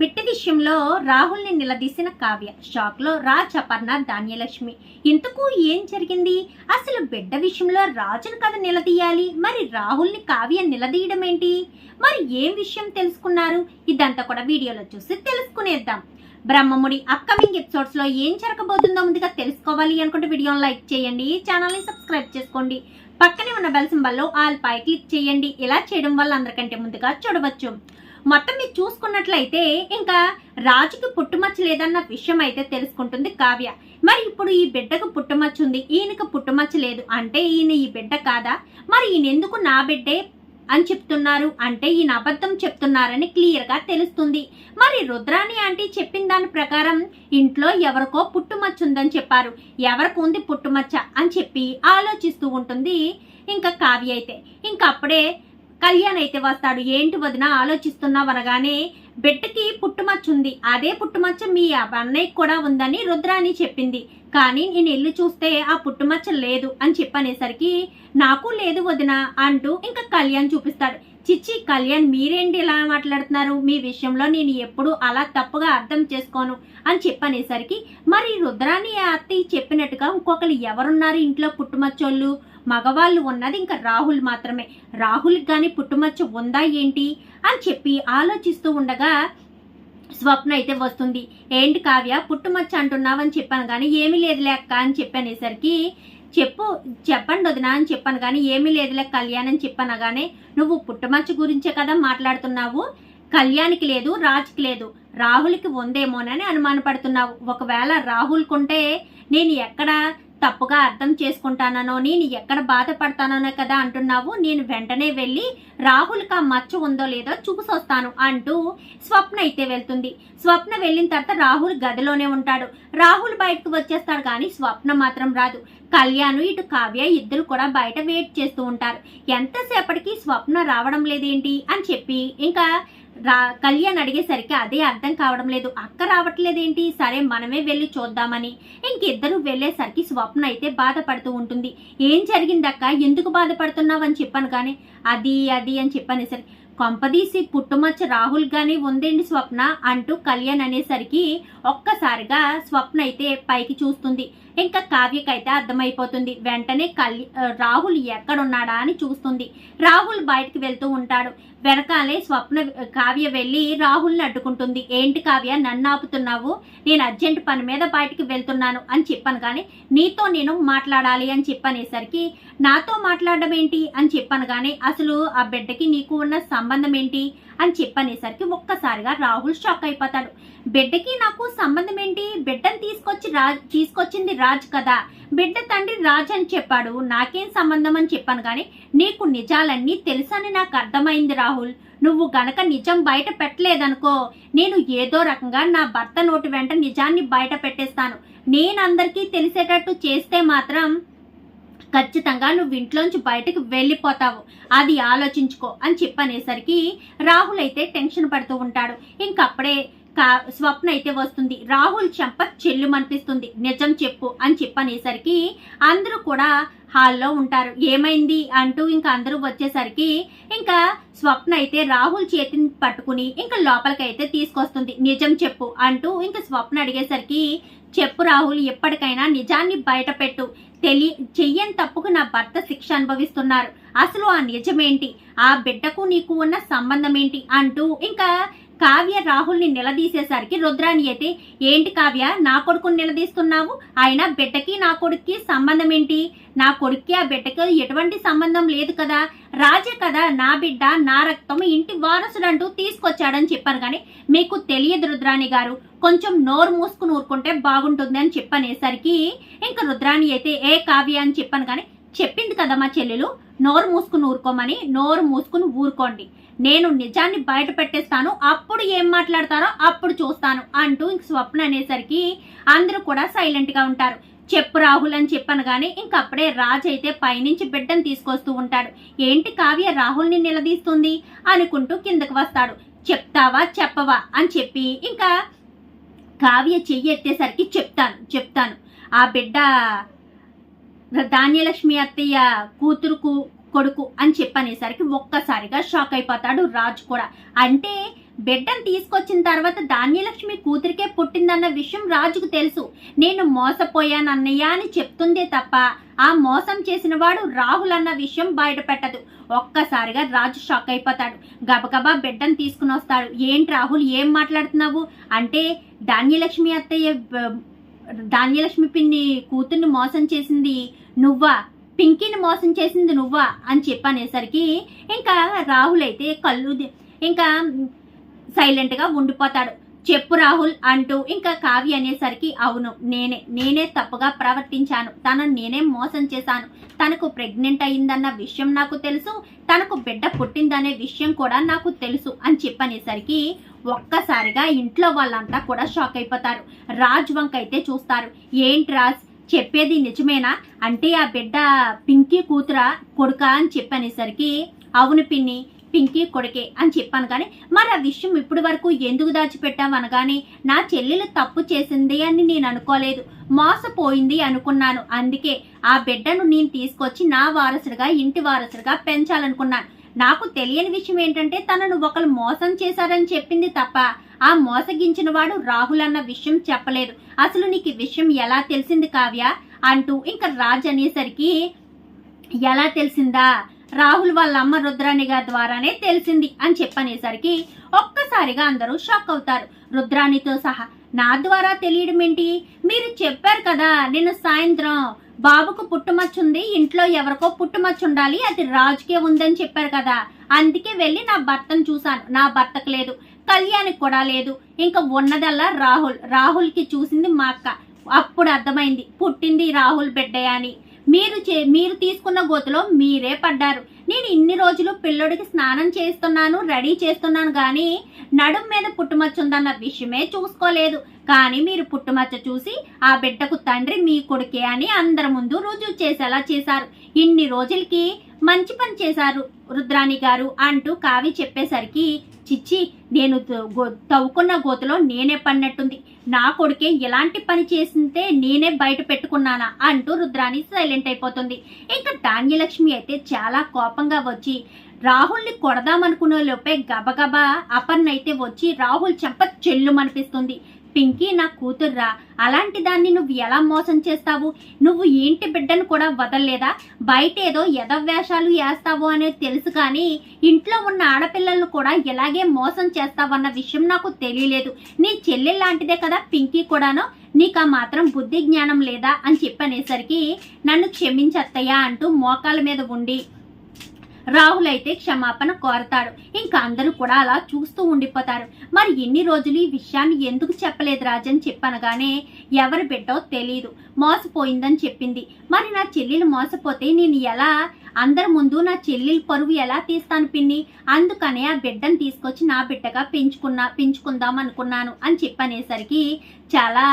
బిడ్డ విషయంలో రాహుల్ని నిలదీసిన కావ్య. షాక్లో రాజ్ అపర్ణ ధాన్యలక్ష్మి. ఇంతకు ఏం జరిగింది? అసలు బిడ్డ విషయంలో రాజును కథ నిలదీయాలి. మరి రాహుల్ని కావ్య నిలదీయడం ఏంటి? మరి ఏం విషయం తెలుసుకున్నారు? ఇదంతా కూడా వీడియోలో చూసి తెలుసుకునేద్దాం. బ్రహ్మముడి అప్కమింగ్ ఎపిసోడ్స్లో ఏం జరగబోతుందో ముందుగా తెలుసుకోవాలి అనుకుంటే వీడియోని లైక్ చేయండి ఛానల్ని సబ్స్క్రైబ్ చేసుకోండి. పక్కనే ఉన్న బెల్ సింబల్లో ఆల్ పై క్లిక్ చేయండి. ఇలా చేయడం వల్ల అందరికంటే ముందుగా చూడవచ్చు. మొత్తం మీరు చూసుకున్నట్లయితే ఇంకా రాజుకి పుట్టుమచ్చ లేదన్న విషయం అయితే తెలుసుకుంటుంది కావ్య. మరి ఇప్పుడు ఈ బిడ్డకు పుట్టుమచ్చ ఉంది ఈయనకు పుట్టుమచ్చ లేదు అంటే ఈయన ఈ బిడ్డ కాదా? మరి ఈయన ఎందుకు నా బిడ్డే అని చెప్తున్నారు అంటే ఈయన అబద్ధం చెప్తున్నారని క్లియర్గా తెలుస్తుంది. మరి రుద్రాణి ఆంటీ చెప్పిన దాని ప్రకారం ఇంట్లో ఎవరికో పుట్టుమచ్చ ఉందని చెప్పారు. ఎవరికి ఉంది పుట్టుమచ్చ అని చెప్పి ఆలోచిస్తూ ఉంటుంది ఇంకా కావ్య అయితే. ఇంకా అప్పుడే కళ్యాణ్ అయితే వస్తాడు. ఏంటి వదిన ఆలోచిస్తున్నావు అనగానే బిడ్డకి పుట్టుమచ్చ ఉంది అదే పుట్టుమచ్చ మీ అన్నయ్యకి కూడా ఉందని రుద్రాణి చెప్పింది. కానీ నేను ఇల్లు చూస్తే ఆ పుట్టుమచ్చ లేదు అని చెప్పనేసరికి నాకు లేదు వదిన అంటూ ఇంకా కళ్యాణ్ చూపిస్తాడు. చిచ్చి కళ్యాణ్ మీరేంటి ఇలా మాట్లాడుతున్నారు? మీ విషయంలో నేను ఎప్పుడు అలా తప్పుగా అర్థం చేసుకోను అని చెప్పనేసరికి మరి రుద్రాని అత్తయ్య చెప్పినట్టుగా ఇంకొకరు ఎవరున్నారు ఇంట్లో పుట్టుమచ్చోళ్ళు? మగవాళ్ళు ఉన్నది ఇంకా రాహుల్ మాత్రమే. రాహుల్కి కానీ పుట్టుమచ్చ ఉందా ఏంటి అని చెప్పి ఆలోచిస్తూ ఉండగా స్వప్న అయితే వస్తుంది. ఏంటి కావ్య పుట్టుమచ్చ అంటున్నావని చెప్పాను కానీ ఏమీ లేదు అక్క అని చెప్పనేసరికి చెప్పు చెప్పండి వదినా అని చెప్పాను కానీ ఏమీ లేదులే కళ్యాణ్ అని చెప్పాను కానీ నువ్వు పుట్టుమచ్చ గురించే కదా మాట్లాడుతున్నావు? కళ్యాణ్కి లేదు రాజ్కి లేదు. రాహుల్కి ఉందేమోనని అనుమానపడుతున్నావు. ఒకవేళ రాహుల్ కొంటే నేను ఎక్కడ తప్పుగా అర్థం చేసుకుంటానో నేను ఎక్కడ బాధపడతానో కదా అంటున్నావు? నేను వెంటనే వెళ్ళి రాహుల్కి ఆ మచ్చ ఉందో లేదో చూసొస్తాను అంటూ స్వప్న అయితే వెళ్తుంది. స్వప్న వెళ్ళిన తర్వాత రాహుల్ గదిలోనే ఉంటాడు. రాహుల్ బయటకు వచ్చేస్తాడు కానీ స్వప్న మాత్రం రాదు. కళ్యాణ్ ఇటు కావ్య ఇద్దరు కూడా బయట వెయిట్ చేస్తూ ఉంటారు. ఎంతసేపటికి స్వప్న రావడం లేదేంటి అని చెప్పి ఇంకా రా కళ్యాణ్ అడిగేసరికి అదే అర్థం కావడం లేదు. అక్క రావట్లేదేంటి? సరే మనమే వెళ్ళి చూద్దామని. ఇంకిద్దరు వెళ్ళేసరికి స్వప్న అయితే బాధపడుతూ ఉంటుంది. ఏం జరిగిందక్క? ఎందుకు బాధపడుతున్నావు అని చెప్పాను కానీ అది అది అని చెప్పనేసరికి కొంపదీసి పుట్టుమచ్చ రాహుల్ గానే ఉందేంటి స్వప్న అంటూ కళ్యాణ్ అనేసరికి ఒక్కసారిగా స్వప్న అయితే పైకి చూస్తుంది. ఇంకా కావ్యకైతే అర్థమైపోతుంది. వెంటనే కళ్య రాహుల్ ఎక్కడున్నాడా అని చూస్తుంది. రాహుల్ బయటికి వెళ్తూ ఉంటాడు. వెనకాలే స్వప్న కావ్య వెళ్ళి రాహుల్ని అడ్డుకుంటుంది. ఏంటి కావ్య నన్ను ఆపుతున్నావు? నేను అర్జెంట్ పని మీద బయటికి వెళ్తున్నాను అని చెప్పాను. కానీ నీతో నేను మాట్లాడాలి అని చెప్పనేసరికి నాతో మాట్లాడడం ఏంటి? అని చెప్పాను. కానీ అసలు ఆ బిడ్డకి నీకు ఉన్న సంబంధం ఏంటి? అని చెప్పనేసరికి ఒక్కసారిగా రాహుల్ షాక్ అయిపోతాడు. బిడ్డకి నాకు సంబంధం ఏంటి? బిడ్డను తీసుకొచ్చి రా తీసుకొచ్చింది రాజ్ కదా. బిడ్డ తండ్రి రాజ్ అని చెప్పాడు. నాకేం సంబంధం అని చెప్పాను కానీ నీకు నిజాలన్నీ తెలుసని నాకు అర్థమైంది రాహుల్. నువ్వు గనక నిజం బయట పెట్టలేదనుకో నేను ఏదో రకంగా నా భర్త నోటి వెంట నిజాన్ని బయట పెట్టేస్తాను. నేను అందరికీ తెలిసేటట్టు చేస్తే మాత్రం ఖచ్చితంగా నువ్వు ఇంట్లోంచి బయటకు వెళ్ళిపోతావు. అది ఆలోచించుకో అని చెప్పనేసరికి రాహుల్ అయితే టెన్షన్ పడుతూ ఉంటాడు. ఇంకప్పుడే స్వప్న అయితే వస్తుంది. రాహుల్ చెంప చెల్లుమనిపిస్తుంది. నిజం చెప్పు అని చెప్పనేసరికి అందరూ కూడా హాల్లో ఉంటారు. ఏమైంది అంటూ ఇంకా అందరూ వచ్చేసరికి ఇంకా స్వప్న అయితే రాహుల్ చేతిని పట్టుకుని ఇంకా లోపలికి అయితే తీసుకొస్తుంది. నిజం చెప్పు అంటూ ఇంకా స్వప్న అడిగేసరికి చెప్పు రాహుల్ ఎప్పటికైనా నిజాన్ని బయటపెట్టు. తెలియ చెయ్యని తప్పుకు నా భర్త శిక్ష అనుభవిస్తున్నారు. అసలు ఆ నిజమేంటి? ఆ బిడ్డకు నీకు ఉన్న సంబంధం ఏంటి అంటూ ఇంకా కావ్య రాహుల్ని నిలదీసేసరికి రుద్రాణి అయితే ఏంటి కావ్య? నా కొడుకుని నిలదీస్తున్నావు? ఆయన బిడ్డకి నా కొడుక్కి సంబంధం ఏంటి నా కొడుక్కి ఆ బిడ్డకి ఎటువంటి సంబంధం లేదు కదా. రాజే కదా నా బిడ్డ నా రక్తం ఇంటి వారసుడు అంటూ తీసుకొచ్చాడని చెప్పాను కానీ మీకు తెలియదు రుద్రాణి గారు. కొంచెం నోరు మూసుకుని ఊరుకుంటే బాగుంటుంది అని చెప్పనేసరికి ఇంకా రుద్రాణి అయితే ఏ కావ్య అని చెప్పాను కానీ చెప్పింది కదా మా చెల్లెలు. నోరు మూసుకుని ఊరుకోమని నోరు మూసుకుని ఊరుకోండి. నేను నిజాన్ని బయట పెట్టేస్తాను అప్పుడు ఏం మాట్లాడతారో అప్పుడు చూస్తాను అంటూ ఇంక స్వప్న అనేసరికి అందరూ కూడా సైలెంట్గా ఉంటారు. చెప్పు రాహుల్ అని చెప్పాను కానీ ఇంకప్పుడే రాజ్ అయితే పైనుంచి బిడ్డను తీసుకొస్తూ ఉంటాడు. ఏంటి కావ్య రాహుల్ని నిలదీస్తుంది అనుకుంటూ కిందకు వస్తాడు. చెప్తావా చెప్పవా అని చెప్పి ఇంకా కావ్య చెయ్యి ఎత్తేసరికి చెప్తాను చెప్తాను. ఆ బిడ్డ ధాన్యలక్ష్మి అత్తయ్య కూతురుకు కొడుకు అని చెప్పనేసరికి ఒక్కసారిగా షాక్ అయిపోతాడు రాజు కూడా. అంటే బిడ్డను తీసుకొచ్చిన తర్వాత ధాన్యలక్ష్మి కూతురికే పుట్టిందన్న విషయం రాజుకు తెలుసు. నేను మోసపోయాను అన్నయ్య అని చెప్తుందే తప్ప ఆ మోసం చేసిన వాడు రాహుల్ అన్న విషయం బయటపెట్టదు. ఒక్కసారిగా రాజు షాక్ అయిపోతాడు. గబగబా బిడ్డను తీసుకుని వస్తాడు. ఏంటి రాహుల్ ఏం మాట్లాడుతున్నావు? అంటే ధాన్యలక్ష్మి అత్తయ్య ధాన్యలక్ష్మి పిన్ని కూతుర్ని మోసం చేసింది నువ్వా? పింకీని మోసం చేసింది నువ్వా అని చెప్పనేసరికి ఇంకా రాహుల్ అయితే కళ్ళు ఇంకా సైలెంట్గా ఉండిపోతాడు. చెప్పు రాహుల్ అంటూ ఇంకా కావ్య అనేసరికి అవును నేనే నేనే తప్పుగా ప్రవర్తించాను. తనను నేనే మోసం చేశాను. తనకు ప్రెగ్నెంట్ అయిందన్న విషయం నాకు తెలుసు తనకు బిడ్డ పుట్టిందనే విషయం కూడా నాకు తెలుసు అని చెప్పనేసరికి ఒక్కసారిగా ఇంట్లో వాళ్ళంతా కూడా షాక్ అయిపోతారు. రాజ్ వంక అయితే చూస్తారు. ఏంటి రాజ్? చెప్పేది నిజమేనా? అంటే ఆ బిడ్డ పింకీ కూతురా కొడుకా అని చెప్పనేసరికి అవును పిన్ని పింకీ కొడుకే అని చెప్పాను కానీ మరి ఆ విషయం ఇప్పటి వరకు ఎందుకు దాచిపెట్టాం అనగానే నా చెల్లెలు తప్పు చేసింది అని నేను అనుకోలేదు. మోసపోయింది అనుకున్నాను. అందుకే ఆ బిడ్డను నేను తీసుకొచ్చి నా వారసుడిగా ఇంటి వారసుడిగా పెంచాలనుకున్నాను. నాకు తెలియని విషయం ఏంటంటే తనను ఒకరు మోసం చేశారని చెప్పింది తప్ప ఆ మోసగించిన వాడు రాహుల్ అన్న విషయం చెప్పలేదు. అసలు నీకు విషయం ఎలా తెలిసింది కావ్య? అంటూ ఇంకా రాజ్ అనేసరికి ఎలా తెలిసిందా? రాహుల్ వాళ్ళ అమ్మ రుద్రాణి గారి ద్వారానే తెలిసింది అని చెప్పనేసరికి ఒక్కసారిగా అందరూ షాక్ అవుతారు. రుద్రాణితో సహా నా ద్వారా తెలియడం ఏంటి? మీరు చెప్పారు కదా నేను సాయంత్రం బాబుకు పుట్టుమచ్చుంది ఇంట్లో ఎవరికో పుట్టుమచ్చు ఉండాలి అది రాజుకే ఉందని చెప్పారు కదా. అందుకే వెళ్ళి నా భర్తను చూశాను. నా భర్తకు లేదు కళ్యాణ్కి కూడా లేదు. ఇంకా ఉన్నదల్లా రాహుల్. రాహుల్కి చూసింది మా అక్క. అప్పుడు అర్థమైంది పుట్టింది రాహుల్ బిడ్డయ్య అని. మీరు చే మీరు తీసుకున్న గోతులో మీరే పడ్డారు. నేను ఇన్ని రోజులు పిల్లోడికి స్నానం చేస్తున్నాను రెడీ చేస్తున్నాను కానీ నడుం మీద పుట్టుమచ్చ ఉందన్న విషయమే చూసుకోలేదు. కానీ మీరు పుట్టుమచ్చ చూసి ఆ బిడ్డకు తండ్రి మీ కొడుకే అని అందరి ముందు రుజువు చేసేలా చేశారు. ఇన్ని రోజులకి మంచి పని చేశారు రుద్రాణి గారు అంటూ కావి చెప్పేసరికి చిచ్చి నేను తవ్వుకున్న గోతలో నేనే పడినట్టుంది. నా కొడుకే ఎలాంటి పని చేసింటే నేనే బయట పెట్టుకున్నానా అంటూ రుద్రాణి సైలెంట్ అయిపోతుంది. ఇంకా ధాన్యలక్ష్మి అయితే చాలా కోపంగా వచ్చి రాహుల్ని కొడదామనుకునే లోపే గబగబా అపర్ణ అయితే వచ్చి రాహుల్ చెంప చెల్లుమనిపిస్తుంది. పింకీ నా కూతుర్రా అలాంటి దాన్ని నువ్వు ఎలా మోసం చేస్తావు? నువ్వు ఏంటి బిడ్డను కూడా వదలలేదా? బయట ఏదో ఎదవ్యాషాలు వేస్తావు అనేది తెలుసు కానీ ఇంట్లో ఉన్న ఆడపిల్లలను కూడా ఇలాగే మోసం చేస్తావన్న విషయం నాకు తెలియలేదు. నీ చెల్లె లాంటిదే కదా పింకీ కూడాను? నీకు ఆ మాత్రం బుద్ధి జ్ఞానం లేదా? అని చెప్పనేసరికి నన్ను క్షమించత్తయ్యా అంటూ మోకాల మీద ఉండి రాహుల్ అయితే క్షమాపణ కోరతాడు. ఇంకా అందరూ కూడా అలా చూస్తూ ఉండిపోతారు. మరి ఎన్ని రోజులు ఈ విషయాన్ని ఎందుకు చెప్పలేదు రాజని చెప్పనగానే ఎవరి బిడ్డో తెలియదు మోసపోయిందని చెప్పింది. మరి నా చెల్లెలు మోసపోతే నేను ఎలా? అందరి ముందు నా చెల్లెలు పరువు ఎలా తీస్తాను పిన్ని? అందుకనే ఆ బిడ్డను తీసుకొచ్చి నా బిడ్డగా పెంచుకున్నా పెంచుకుందాం అనుకున్నాను అని చెప్పనేసరికి చాలా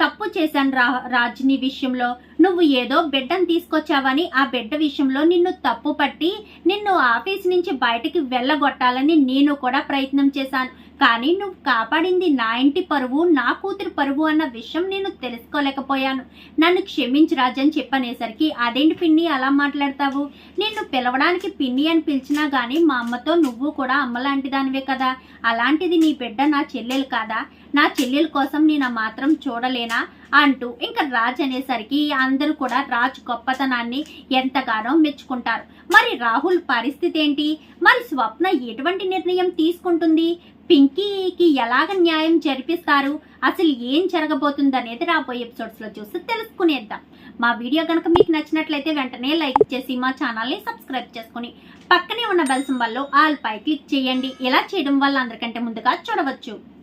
తప్పు చేశాను రా రాజుని విషయంలో. నువ్వు ఏదో బిడ్డను తీసుకొచ్చావని ఆ బిడ్డ విషయంలో నిన్ను తప్పు పట్టి నిన్ను ఆఫీస్ నుంచి బయటికి వెళ్ళగొట్టాలని నేను కూడా ప్రయత్నం చేశాను. కానీ నువ్వు కాపాడింది నా ఇంటి పరువు నా కూతురు పరువు అన్న విషయం నేను తెలుసుకోలేకపోయాను. నన్ను క్షమించు రాజని చెప్పనేసరికి అదేంటి పిన్ని అలా మాట్లాడతావు? నిన్ను పిలవడానికి పిన్ని అని పిలిచినా గానీ మా అమ్మతో నువ్వు కూడా అమ్మలాంటి దానివే కదా. అలాంటిది నీ బిడ్డ నా చెల్లెలు కాదా? నా చెల్లెల కోసం నేను మాత్రం చూడలేనా? అంటూ ఇంకా రాజ్ అనేసరికి అందరూ కూడా రాజ్ గొప్పతనాన్ని ఎంతగానో మెచ్చుకుంటారు. మరి రాహుల్ పరిస్థితి ఏంటి? మరి స్వప్న ఎటువంటి నిర్ణయం తీసుకుంటుంది? పింకీకి ఎలాగ న్యాయం జరిపిస్తారు? అసలు ఏం జరగబోతుంది అనేది రాబోయే ఎపిసోడ్స్లో చూసి తెలుసుకునేద్దాం. మా వీడియో కనుక మీకు నచ్చినట్లయితే వెంటనే లైక్ చేసి మా ఛానల్ని సబ్స్క్రైబ్ చేసుకుని పక్కనే ఉన్న బెల్ సింబల్లో ఆల్ పై క్లిక్ చేయండి. ఇలా చేయడం వల్ల అందరికంటే ముందుగా చూడవచ్చు.